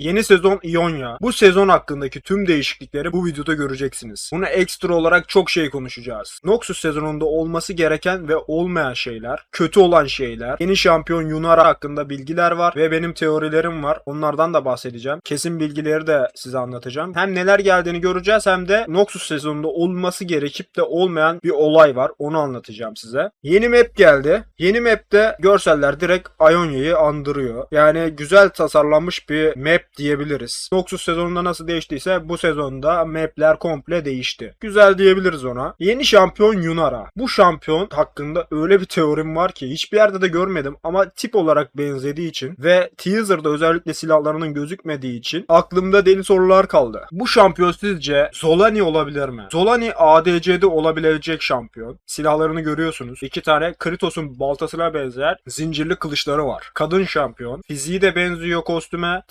Yeni sezon İonya. Bu sezon hakkındaki tüm değişiklikleri bu videoda göreceksiniz. Buna ekstra olarak çok şey konuşacağız. Noxus sezonunda olması gereken ve olmayan şeyler, kötü olan şeyler, yeni şampiyon Yunara hakkında bilgiler var ve benim teorilerim var. Onlardan da bahsedeceğim. Kesin bilgileri de size anlatacağım. Hem neler geldiğini göreceğiz hem de Noxus sezonunda olması gerekip de olmayan bir olay var. Onu anlatacağım size. Yeni map geldi. Yeni map'te görseller direkt Ionia'yı andırıyor. Yani güzel tasarlanmış bir map diyebiliriz. Noxus sezonunda nasıl değiştiyse bu sezonda map'ler komple değişti. Güzel diyebiliriz ona. Yeni şampiyon Yunara. Bu şampiyon hakkında öyle bir teorim var ki hiçbir yerde de görmedim ama tip olarak benzediği için ve teaser'da özellikle silahlarının gözükmediği için aklımda deli sorular kaldı. Bu şampiyon sizce Zolani olabilir mi? Zolani ADC'de olabilecek şampiyon. Silahlarını görüyorsunuz. İki tane Kritos'un baltasına benzer zincirli kılıçları var. Kadın şampiyon. Fiziği de benziyor kostüme.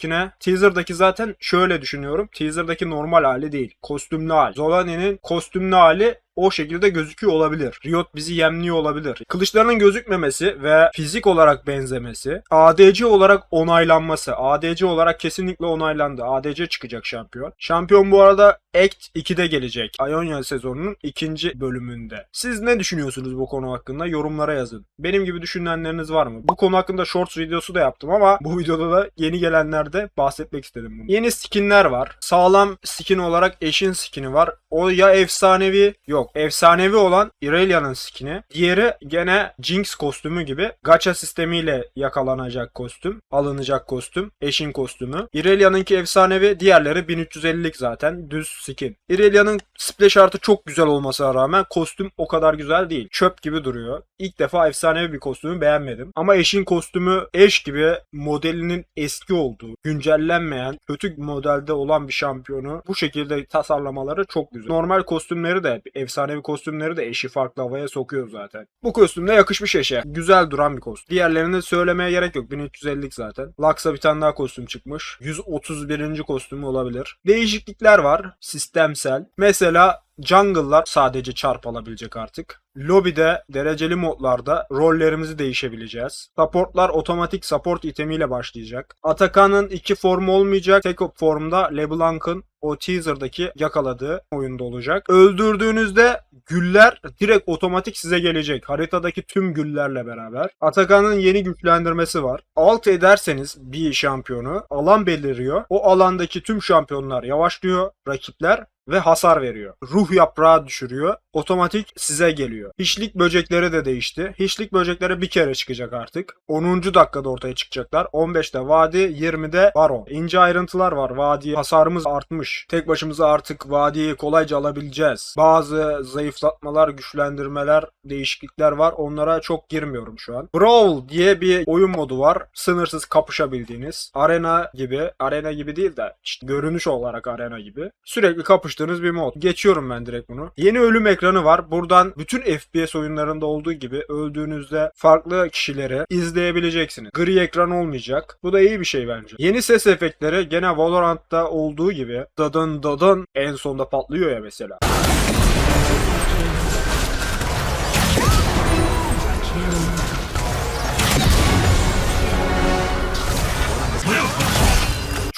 Teaser'dakine. Teaser'daki zaten şöyle düşünüyorum. Teaser'daki normal hali değil. Kostümlü hali. Zolani'nin kostümlü hali o şekilde gözüküyor olabilir. Riot bizi yemliyor olabilir. Kılıçlarının gözükmemesi ve fizik olarak benzemesi, ADC olarak onaylanması, ADC olarak kesinlikle onaylandı. ADC çıkacak şampiyon. Şampiyon bu arada Act 2'de gelecek. Ionia sezonunun ikinci bölümünde. Siz ne düşünüyorsunuz bu konu hakkında? Yorumlara yazın. Benim gibi düşünenleriniz var mı? Bu konu hakkında shorts videosu da yaptım ama bu videoda da yeni gelenlerde bahsetmek istedim bunu. Yeni skinler var. Sağlam skin olarak eşin skini var. O ya efsanevi yok. Efsanevi olan Irelia'nın skini. Diğeri gene Jinx kostümü gibi gacha sistemiyle yakalanacak kostüm. Alınacak kostüm. Eşin kostümü. Irelia'nınki efsanevi. Diğerleri 1350'lik zaten. Düz skin. Irelia'nın splash artı çok güzel olmasına rağmen kostüm o kadar güzel değil. Çöp gibi duruyor. İlk defa efsanevi bir kostümü beğenmedim. Ama eşin kostümü eş gibi modelinin eski olduğu, güncellenmeyen, kötü modelde olan bir şampiyonu bu şekilde tasarlamaları çok güzel. Normal kostümleri de, efsanevi kostümleri de eşi farklı havaya sokuyor zaten. Bu kostümde yakışmış eşe. Güzel duran bir kostüm. Diğerlerini söylemeye gerek yok. 1350'lik zaten. Lux'a bir tane daha kostüm çıkmış. 131. kostümü olabilir. Değişiklikler var. Sistemsel. Mesela Jungle'lar sadece çarp alabilecek artık. Lobby'de dereceli modlarda rollerimizi değişebileceğiz. Supportlar otomatik support itemiyle başlayacak. Atakan'ın iki formu olmayacak. Tek formda LeBlanc'ın o teaser'daki yakaladığı oyunda olacak. Öldürdüğünüzde güller direkt otomatik size gelecek. Haritadaki tüm güllerle beraber. Atakan'ın yeni güçlendirmesi var. Alt ederseniz bir şampiyonu alan beliriyor. O alandaki tüm şampiyonlar yavaşlıyor. Rakipler ve hasar veriyor. Ruh yaprağı düşürüyor. Otomatik size geliyor. Hiçlik böcekleri de değişti. Hiçlik böcekleri bir kere çıkacak artık. 10. dakikada ortaya çıkacaklar. 15'te vadi, 20'de baron. İnce ayrıntılar var. Vadi hasarımız artmış. Tek başımıza artık vadiyi kolayca alabileceğiz. Bazı zayıflatmalar, güçlendirmeler, değişiklikler var. Onlara çok girmiyorum şu an. Brawl diye bir oyun modu var. Sınırsız kapışabildiğiniz. Arena gibi. Arena gibi değil de işte görünüş olarak arena gibi. Sürekli kapıştığınız bir mod. Geçiyorum ben direkt bunu. Yeni ölüm ekranı var. Buradan bütün FPS oyunlarında olduğu gibi öldüğünüzde farklı kişileri izleyebileceksiniz. Gri ekran olmayacak. Bu da iyi bir şey bence. Yeni ses efektleri gene Valorant'ta olduğu gibi dadın dadın en sonda patlıyor ya mesela.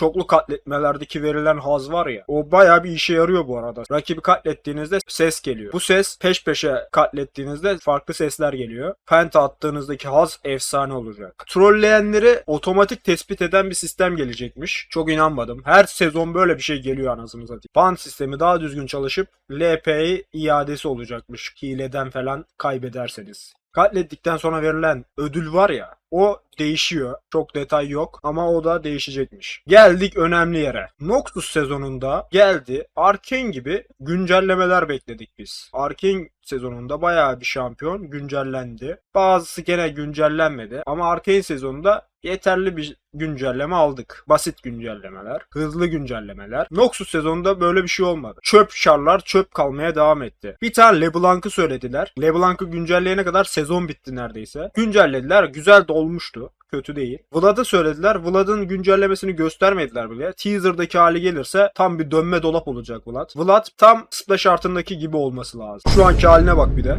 Çoklu katletmelerdeki verilen haz var ya o bayağı bir işe yarıyor bu arada. Rakibi katlettiğinizde ses geliyor. Bu ses peş peşe katlettiğinizde farklı sesler geliyor. Penta attığınızdaki haz efsane olacak. Trolleyenleri otomatik tespit eden bir sistem gelecekmiş. Çok inanmadım. Her sezon böyle bir şey geliyor anasını satayım. Ban sistemi daha düzgün çalışıp LP'yi iadesi olacakmış. Hileden falan kaybederseniz. Katlettikten sonra verilen ödül var ya o değişiyor. Çok detay yok ama o da değişecekmiş. Geldik önemli yere. Noxus sezonunda geldi. Arkane gibi güncellemeler bekledik biz. Arkane sezonunda bayağı bir şampiyon güncellendi. Bazısı gene güncellenmedi ama Arkane sezonunda yeterli bir güncelleme aldık. Basit güncellemeler, hızlı güncellemeler. Noxus sezonunda böyle bir şey olmadı. Çöp şarlar çöp kalmaya devam etti. Bir tane LeBlanc'ı söylediler. LeBlanc'ı güncelleyene kadar sezon bitti neredeyse. Güncellediler. Güzel de olmuştu. Kötü değil. Vlad'ı söylediler. Vlad'ın güncellemesini göstermediler bile. Teaser'daki hali gelirse tam bir dönme dolap olacak Vlad. Vlad tam Splash Art'ındaki gibi olması lazım. Şu anki haline bak bir de.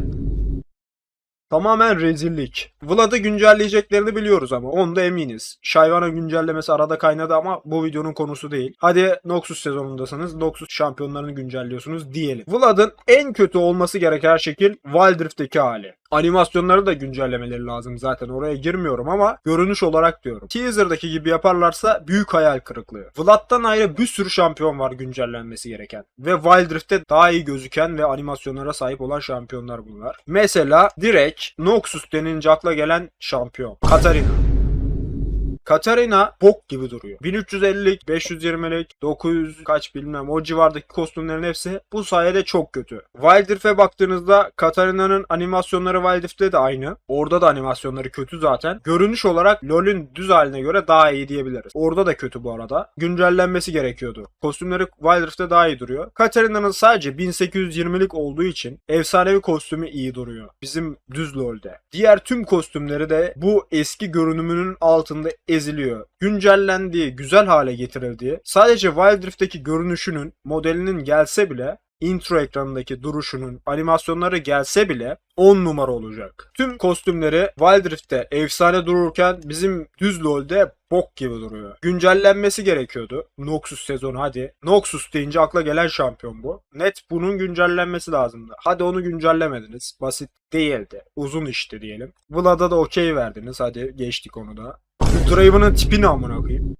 Tamamen rezillik. Vlad'ı güncelleyeceklerini biliyoruz ama onda eminiz. Shyvana güncellemesi arada kaynadı ama bu videonun konusu değil. Hadi Noxus sezonundasınız. Noxus şampiyonlarını güncelliyorsunuz diyelim. Vlad'ın en kötü olması gereken şekil Wild Rift'teki hali. Animasyonları da güncellemeleri lazım zaten oraya girmiyorum ama görünüş olarak diyorum. Teaser'daki gibi yaparlarsa büyük hayal kırıklığı. Vlad'dan ayrı bir sürü şampiyon var güncellenmesi gereken. Ve Wild Rift'te daha iyi gözüken ve animasyonlara sahip olan şampiyonlar bunlar. Mesela direkt Noxus denince akla gelen şampiyon. Katarina. Katarina bok gibi duruyor. 1350'lik, 520'lik, 900 kaç bilmem o civardaki kostümlerin hepsi bu sayede çok kötü. Wild Rift'e baktığınızda Katarina'nın animasyonları Wild Rift'te de aynı. Orada da animasyonları kötü zaten. Görünüş olarak LoL'ün düz haline göre daha iyi diyebiliriz. Orada da kötü bu arada. Güncellenmesi gerekiyordu. Kostümleri Wild Rift'te daha iyi duruyor. Katarina'nın sadece 1820'lik olduğu için efsanevi kostümü iyi duruyor. Bizim düz LoL'de. Diğer tüm kostümleri de bu eski görünümünün altında eziliyor. Güncellendiği, güzel hale getirildiği, sadece Wild Rift'teki görünüşünün, modelinin gelse bile intro ekranındaki duruşunun, animasyonları gelse bile 10 numara olacak. Tüm kostümleri Wild Rift'te efsane dururken bizim düz LoL'de bok gibi duruyor. Güncellenmesi gerekiyordu. Noxus sezonu hadi. Noxus deyince akla gelen şampiyon bu. Net bunun güncellenmesi lazımdı. Hadi onu güncellemediniz. Basit değildi. Uzun işti diyelim. Vlad'a da okey verdiniz. Hadi geçtik onu da. Draven'ın tipini amına koyayım.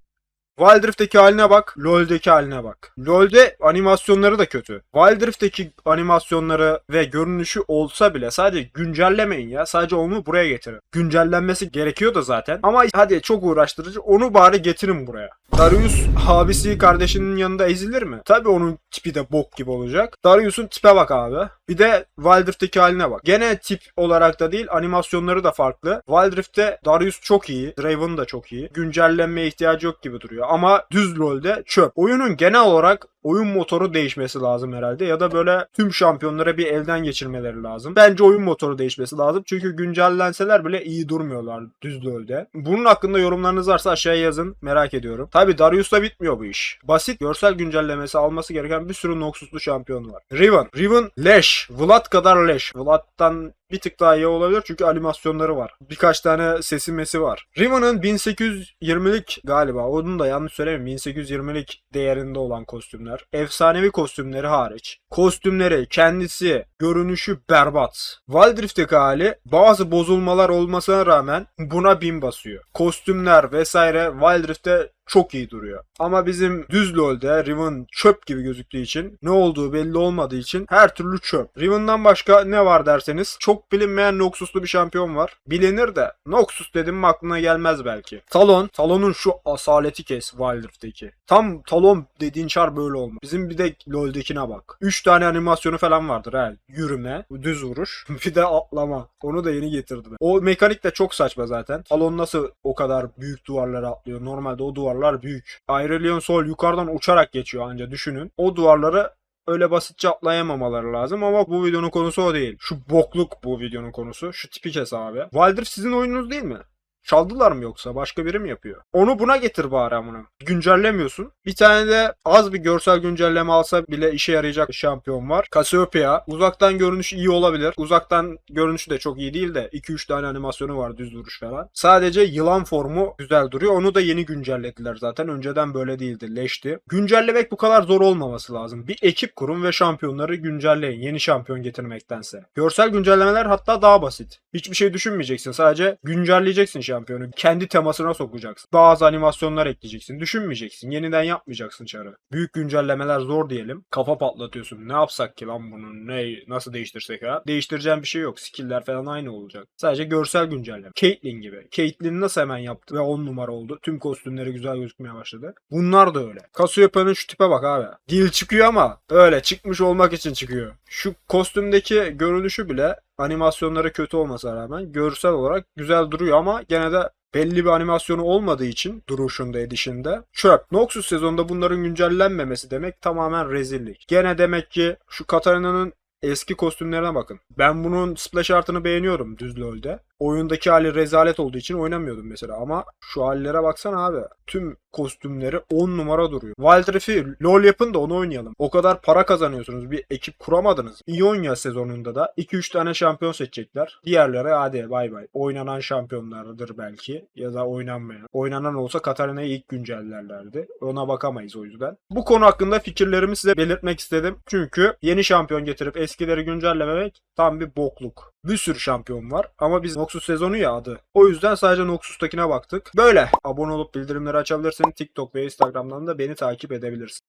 Wild Rift'teki haline bak, LoL'deki haline bak. LoL'de animasyonları da kötü. Wild Rift'teki animasyonları ve görünüşü olsa bile sadece güncellemeyin ya. Sadece onu buraya getirin. Güncellenmesi gerekiyor da zaten. Ama hadi çok uğraştırıcı. Onu bari getirin buraya. Darius abisi kardeşinin yanında ezilir mi? Tabii onun tipi de bok gibi olacak. Darius'un tipe bak abi. Bir de Wild Rift'teki haline bak. Gene tip olarak da değil animasyonları da farklı. Wild Rift'te Darius çok iyi. Draven da çok iyi. Güncellenmeye ihtiyacı yok gibi duruyor. Ama düz LoL'de çöp. Oyunun genel olarak oyun motoru değişmesi lazım herhalde ya da böyle tüm şampiyonlara bir elden geçirmeleri lazım. Bence oyun motoru değişmesi lazım çünkü güncellenseler bile iyi durmuyorlar düz LoL'de. Bunun hakkında yorumlarınız varsa aşağıya yazın merak ediyorum. Tabi Darius'la bitmiyor bu iş. Basit görsel güncellemesi alması gereken bir sürü Noxus'lu şampiyon var. Riven. Riven leş. Vlad kadar leş. Vlad'dan bir tık daha iyi olabilir çünkü animasyonları var. Birkaç tane sesi mesi var. Riven'ın 1820'lik galiba onun da yanlış söylemiyorum 1820'lik değerinde olan kostümler. Efsanevi kostümleri hariç. Kostümleri, kendisi, görünüşü berbat. Wild Rift'teki hali bazı bozulmalar olmasına rağmen buna bin basıyor. Kostümler vesaire Wild Rift'te çok iyi duruyor. Ama bizim düz LoL'de Riven çöp gibi gözüktüğü için ne olduğu belli olmadığı için her türlü çöp. Riven'dan başka ne var derseniz çok bilinmeyen Noxus'lu bir şampiyon var. Bilinir de Noxus dedim mi aklına gelmez belki. Talon. Talon'un şu asaleti kes Wild Rift'teki. Tam Talon dediğin çar böyle olma. Bizim bir de LoL'dekine bak. 3 tane animasyonu falan vardır ha. Yürüme, düz vuruş, bir de atlama. Onu da yeni getirdiler. O mekanik de çok saçma zaten. Talon nasıl o kadar büyük duvarlara atlıyor? Normalde o duvarlar büyük. Aurelion Sol yukarıdan uçarak geçiyor anca düşünün. O duvarları öyle basitçe atlayamamaları lazım ama bu videonun konusu o değil. Şu bokluk bu videonun konusu. Şu tipi kes abi. Wild Rift sizin oyununuz değil mi? Çaldılar mı yoksa? Başka biri mi yapıyor? Onu buna getir bari amına. Güncellemiyorsun. Bir tane de az bir görsel güncelleme alsa bile işe yarayacak şampiyon var. Cassiopeia. Uzaktan görünüşü iyi olabilir. Uzaktan görünüşü de çok iyi değil de 2-3 tane animasyonu var düz duruş falan. Sadece yılan formu güzel duruyor. Onu da yeni güncellediler zaten. Önceden böyle değildi. Leşti. Güncellemek bu kadar zor olmaması lazım. Bir ekip kurun ve şampiyonları güncelleyin. Yeni şampiyon getirmektense. Görsel güncellemeler hatta daha basit. Hiçbir şey düşünmeyeceksin. Sadece güncelleyeceksin şampiyonu. Kendi temasına sokacaksın. Bazı animasyonlar ekleyeceksin. Düşünmeyeceksin. Yeniden yapmayacaksın çarı. Büyük güncellemeler zor diyelim. Kafa patlatıyorsun. Ne yapsak ki lan bunu? Ne, nasıl değiştirsek ha? Değiştireceğim bir şey yok. Skill'ler falan aynı olacak. Sadece görsel güncelleme. Caitlyn gibi. Caitlyn nasıl hemen yaptı ve 10 numara oldu. Tüm kostümleri güzel gözükmeye başladı. Bunlar da öyle. Cassiopeia'nın şu tipe bak abi. Dil çıkıyor ama öyle çıkmış olmak için çıkıyor. Şu kostümdeki görünüşü bile animasyonları kötü olmasına rağmen görsel olarak güzel duruyor ama gene de belli bir animasyonu olmadığı için duruşunda edişinde çöp. Noxus sezonunda bunların güncellenmemesi demek tamamen rezillik. Gene demek ki şu Katarina'nın eski kostümlerine bakın. Ben bunun splash art'ını beğeniyorum düz LoL'de. Oyundaki hali rezalet olduğu için oynamıyordum mesela ama şu hallere baksana abi. Tüm kostümleri 10 numara duruyor. Wild Rift'i LoL yapın da onu oynayalım. O kadar para kazanıyorsunuz. Bir ekip kuramadınız. İonya sezonunda da 2-3 tane şampiyon seçecekler. Diğerleri hadi bay bay. Oynanan şampiyonlardır belki ya da oynanmayan. Oynanan olsa Katarina'yı ilk güncellerlerdi. Ona bakamayız o yüzden. Bu konu hakkında fikirlerimi size belirtmek istedim. Çünkü yeni şampiyon getirip eskileri güncellememek tam bir bokluk. Bir sürü şampiyon var ama biz Noxus sezonu ya adı. O yüzden sadece Noxus'takine baktık. Böyle. Abone olup bildirimleri açabilirsin. TikTok ve Instagram'dan da beni takip edebilirsin.